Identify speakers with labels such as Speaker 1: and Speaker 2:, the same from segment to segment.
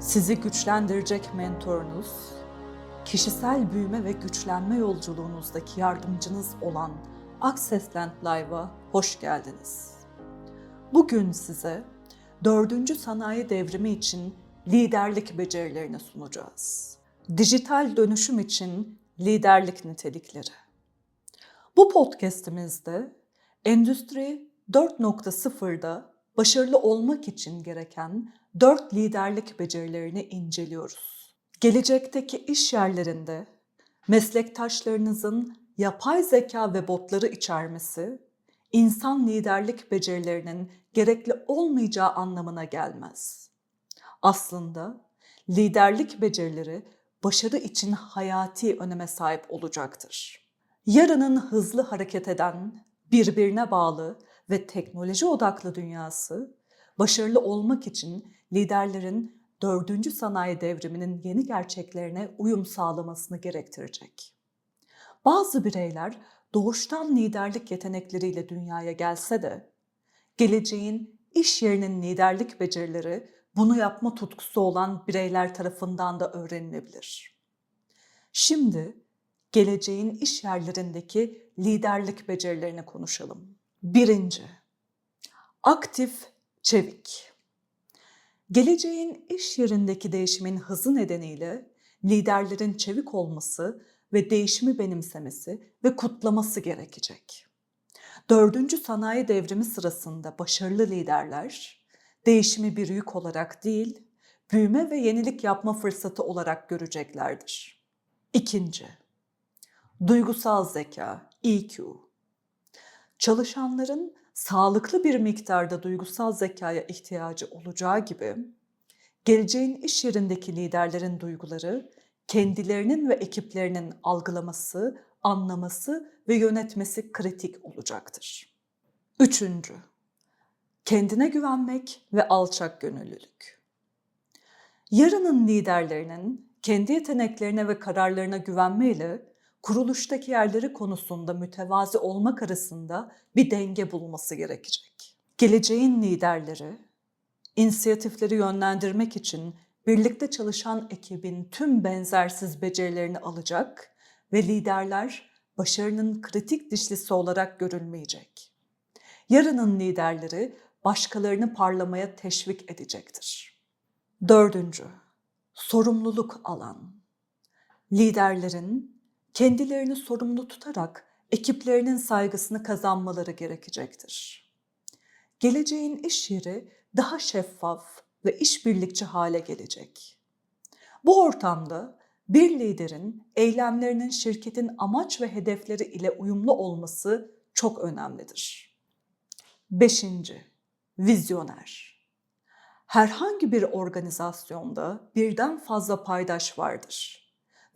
Speaker 1: Sizi güçlendirecek mentorunuz, kişisel büyüme ve güçlenme yolculuğunuzdaki yardımcınız olan Accessland Live'a hoş geldiniz. Bugün size dördüncü sanayi devrimi için liderlik becerilerini sunacağız. Dijital dönüşüm için liderlik nitelikleri. Bu podcast'imizde Endüstri 4.0'da başarılı olmak için gereken dört liderlik becerilerini inceliyoruz. Gelecekteki iş yerlerinde meslektaşlarınızın yapay zeka ve botları içermesi, insan liderlik becerilerinin gerekli olmayacağı anlamına gelmez. Aslında liderlik becerileri başarı için hayati öneme sahip olacaktır. Yarının hızlı hareket eden, birbirine bağlı ve teknoloji odaklı dünyası, başarılı olmak için liderlerin dördüncü sanayi devriminin yeni gerçeklerine uyum sağlamasını gerektirecek. Bazı bireyler doğuştan liderlik yetenekleriyle dünyaya gelse de, geleceğin iş yerinin liderlik becerileri bunu yapma tutkusu olan bireyler tarafından da öğrenilebilir. Şimdi geleceğin iş yerlerindeki liderlik becerilerini konuşalım. Birinci, aktif, çevik. Geleceğin iş yerindeki değişimin hızı nedeniyle liderlerin çevik olması ve değişimi benimsemesi ve kutlaması gerekecek. Dördüncü sanayi devrimi sırasında başarılı liderler, değişimi bir yük olarak değil, büyüme ve yenilik yapma fırsatı olarak göreceklerdir. İkinci, duygusal zeka, EQ. Çalışanların sağlıklı bir miktarda duygusal zekaya ihtiyacı olacağı gibi, geleceğin iş yerindeki liderlerin duyguları, kendilerinin ve ekiplerinin algılaması, anlaması ve yönetmesi kritik olacaktır. Üçüncü, kendine güvenmek ve alçak gönüllülük. Yarının liderlerinin kendi yeteneklerine ve kararlarına güvenmeyle kuruluştaki yerleri konusunda mütevazi olmak arasında bir denge bulması gerekecek. Geleceğin liderleri, inisiyatifleri yönlendirmek için birlikte çalışan ekibin tüm benzersiz becerilerini alacak ve liderler başarının kritik dişlisi olarak görülmeyecek. Yarının liderleri başkalarını parlamaya teşvik edecektir. Dördüncü, sorumluluk alan. Liderlerin kendilerini sorumlu tutarak ekiplerinin saygısını kazanmaları gerekecektir. Geleceğin iş yeri daha şeffaf ve işbirlikçi hale gelecek. Bu ortamda bir liderin eylemlerinin şirketin amaç ve hedefleri ile uyumlu olması çok önemlidir. Beşinci, vizyoner. Herhangi bir organizasyonda birden fazla paydaş vardır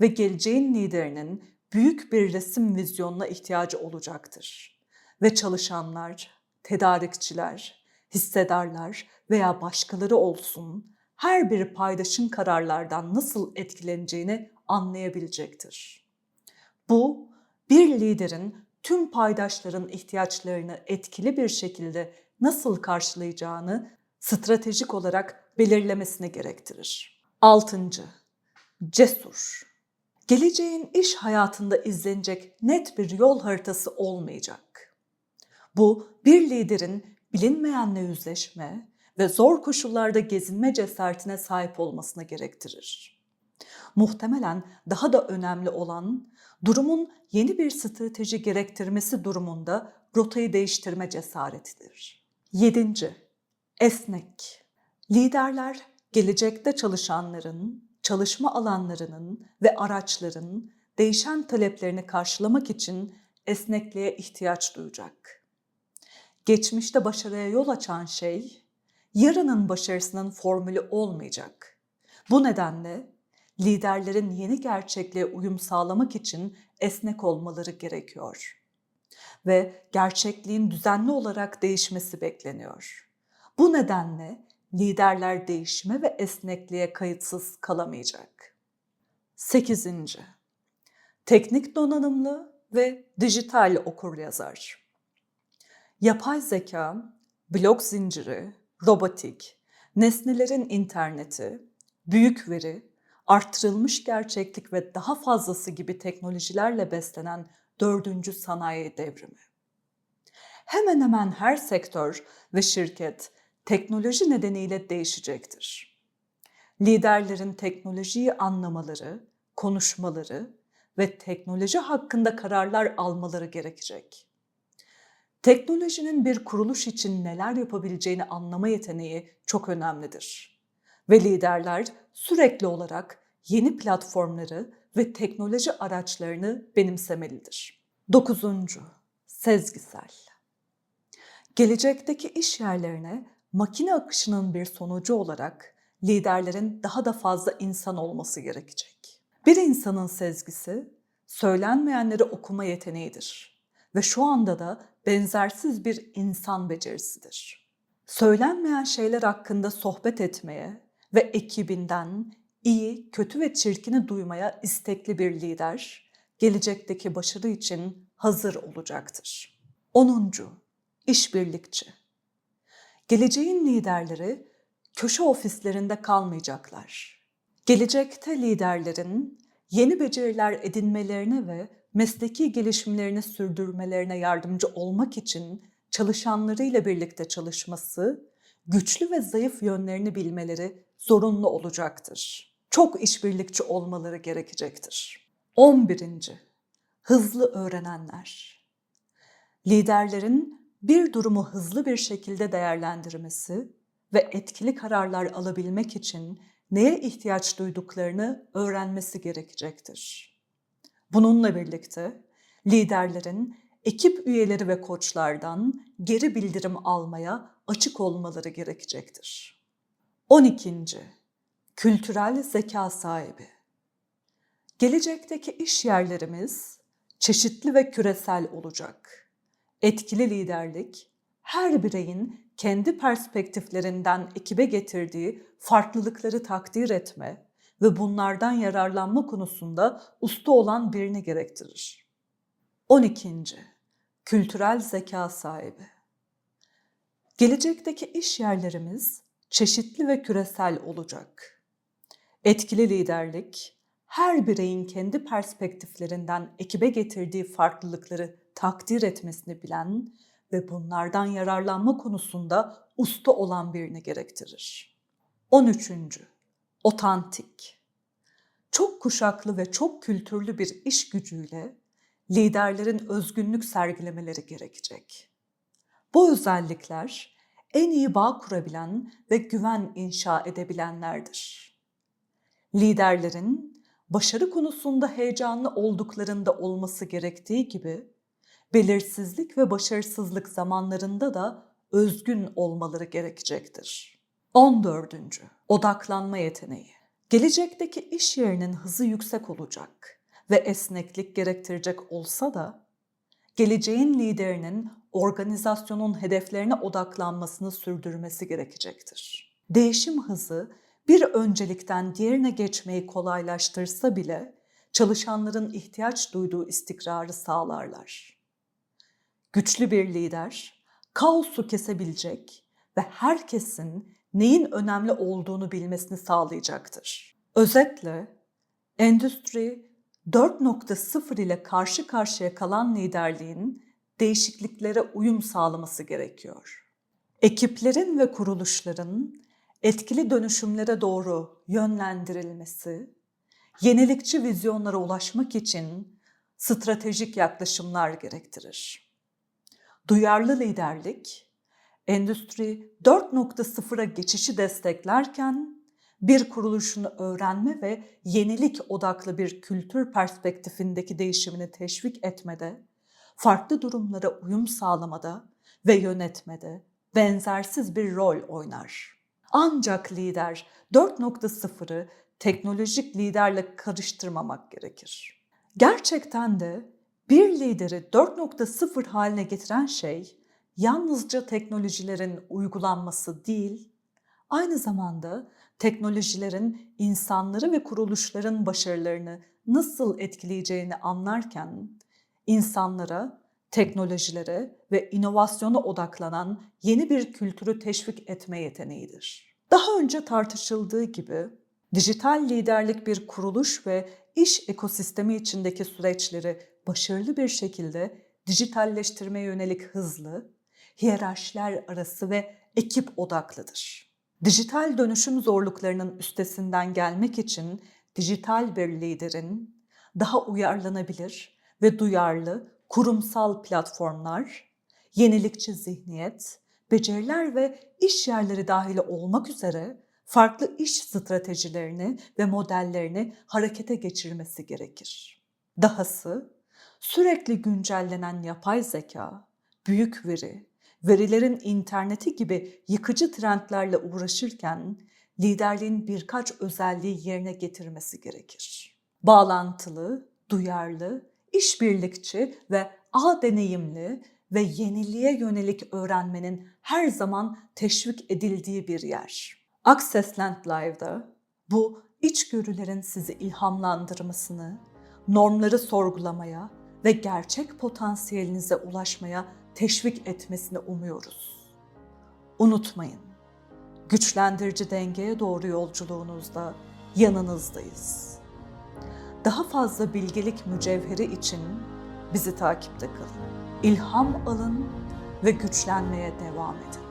Speaker 1: ve geleceğin liderinin büyük bir resim vizyonuna ihtiyacı olacaktır. Ve çalışanlar, tedarikçiler, hissedarlar veya başkaları olsun her bir paydaşın kararlardan nasıl etkileneceğini anlayabilecektir. Bu bir liderin tüm paydaşların ihtiyaçlarını etkili bir şekilde nasıl karşılayacağını stratejik olarak belirlemesini gerektirir. Altıncı, cesur. Geleceğin iş hayatında izlenecek net bir yol haritası olmayacak. Bu bir liderin bilinmeyenle yüzleşme ve zor koşullarda gezinme cesaretine sahip olmasını gerektirir. Muhtemelen daha da önemli olan durumun yeni bir strateji gerektirmesi durumunda rotayı değiştirme cesaretidir. Yedinci, esnek. Liderler gelecekte çalışanların, çalışma alanlarının ve araçların değişen taleplerini karşılamak için esnekliğe ihtiyaç duyacak. Geçmişte başarıya yol açan şey, yarının başarısının formülü olmayacak. Bu nedenle liderlerin yeni gerçekliğe uyum sağlamak için esnek olmaları gerekiyor. Ve gerçekliğin düzenli olarak değişmesi bekleniyor. Bu nedenle liderler değişime ve esnekliğe kayıtsız kalamayacak. 8. Teknik donanımlı ve dijital okur yazar. Yapay zeka, blok zinciri, robotik, nesnelerin interneti, büyük veri, arttırılmış gerçeklik ve daha fazlası gibi teknolojilerle beslenen dördüncü sanayi devrimi. Hemen hemen her sektör ve şirket teknoloji nedeniyle değişecektir. Liderlerin teknolojiyi anlamaları, konuşmaları ve teknoloji hakkında kararlar almaları gerekecek. Teknolojinin bir kuruluş için neler yapabileceğini anlama yeteneği çok önemlidir. Ve liderler sürekli olarak yeni platformları ve teknoloji araçlarını benimsemelidir. Dokuzuncu, sezgisel. Gelecekteki iş yerlerine makine akışının bir sonucu olarak liderlerin daha da fazla insan olması gerekecek. Bir insanın sezgisi, söylenmeyenleri okuma yeteneğidir ve şu anda da benzersiz bir insan becerisidir. Söylenmeyen şeyler hakkında sohbet etmeye ve ekibinden iyi, kötü ve çirkini duymaya istekli bir lider, gelecekteki başarı için hazır olacaktır. 10. İşbirlikçi Geleceğin liderleri köşe ofislerinde kalmayacaklar. Gelecekte liderlerin yeni beceriler edinmelerine ve mesleki gelişimlerini sürdürmelerine yardımcı olmak için çalışanlarıyla birlikte çalışması, güçlü ve zayıf yönlerini bilmeleri zorunlu olacaktır. Çok işbirlikçi olmaları gerekecektir. 11. Hızlı öğrenenler. Liderlerin bir durumu hızlı bir şekilde değerlendirmesi ve etkili kararlar alabilmek için neye ihtiyaç duyduklarını öğrenmesi gerekecektir. Bununla birlikte liderlerin ekip üyeleri ve koçlardan geri bildirim almaya açık olmaları gerekecektir. 12. Kültürel zeka sahibi. Gelecekteki iş yerlerimiz çeşitli ve küresel olacak. Etkili liderlik her bireyin kendi perspektiflerinden ekibe getirdiği farklılıkları takdir etme ve bunlardan yararlanma konusunda usta olan birini gerektirir. 12. Kültürel zeka sahibi. Gelecekteki iş yerlerimiz çeşitli ve küresel olacak. Etkili liderlik, her bireyin kendi perspektiflerinden ekibe getirdiği farklılıkları takdir etmesini bilen ve bunlardan yararlanma konusunda usta olan birini gerektirir. 13. Otantik. Çok kuşaklı ve çok kültürlü bir iş gücüyle liderlerin özgünlük sergilemeleri gerekecek. Bu özellikler en iyi bağ kurabilen ve güven inşa edebilenlerdir. Liderlerin başarı konusunda heyecanlı olduklarında olması gerektiği gibi belirsizlik ve başarısızlık zamanlarında da özgün olmaları gerekecektir. 14. Odaklanma yeteneği. Gelecekteki iş yerinin hızı yüksek olacak ve esneklik gerektirecek olsa da geleceğin liderinin organizasyonun hedeflerine odaklanmasını sürdürmesi gerekecektir. Değişim hızı bir öncelikten diğerine geçmeyi kolaylaştırsa bile çalışanların ihtiyaç duyduğu istikrarı sağlarlar. Güçlü bir lider kaosu kesebilecek ve herkesin neyin önemli olduğunu bilmesini sağlayacaktır. Özetle endüstri 4.0 ile karşı karşıya kalan liderliğin değişikliklere uyum sağlaması gerekiyor. Ekiplerin ve kuruluşların etkili dönüşümlere doğru yönlendirilmesi, yenilikçi vizyonlara ulaşmak için stratejik yaklaşımlar gerektirir. Duyarlı liderlik, Endüstri 4.0'a geçişi desteklerken bir kuruluşunu öğrenme ve yenilik odaklı bir kültür perspektifindeki değişimini teşvik etmede, farklı durumlara uyum sağlamada ve yönetmede benzersiz bir rol oynar. Ancak lider 4.0'ı teknolojik liderle karıştırmamak gerekir. Gerçekten de bir lideri 4.0 haline getiren şey yalnızca teknolojilerin uygulanması değil, aynı zamanda teknolojilerin insanları ve kuruluşların başarılarını nasıl etkileyeceğini anlarken insanlara, teknolojilere ve inovasyona odaklanan yeni bir kültürü teşvik etme yeteneğidir. Daha önce tartışıldığı gibi Dijital liderlik bir kuruluş ve iş ekosistemi içindeki süreçleri başarılı bir şekilde dijitalleştirmeye yönelik hızlı, hiyerarşiler arası ve ekip odaklıdır. Dijital dönüşüm zorluklarının üstesinden gelmek için dijital bir liderin daha uyarlanabilir ve duyarlı kurumsal platformlar, yenilikçi zihniyet, beceriler ve iş yerleri dahil olmak üzere farklı iş stratejilerini ve modellerini harekete geçirmesi gerekir. Dahası sürekli güncellenen yapay zeka, büyük veri, verilerin interneti gibi yıkıcı trendlerle uğraşırken liderliğin birkaç özelliği yerine getirmesi gerekir. Bağlantılı, duyarlı, işbirlikçi ve ağ deneyimli ve yeniliğe yönelik öğrenmenin her zaman teşvik edildiği bir yer. Accessland Live'da bu içgörülerin sizi ilhamlandırmasını, normları sorgulamaya ve gerçek potansiyelinize ulaşmaya teşvik etmesini umuyoruz. Unutmayın, güçlendirici dengeye doğru yolculuğunuzda yanınızdayız. Daha fazla bilgelik mücevheri için bizi takipte kalın. İlham alın ve güçlenmeye devam edin.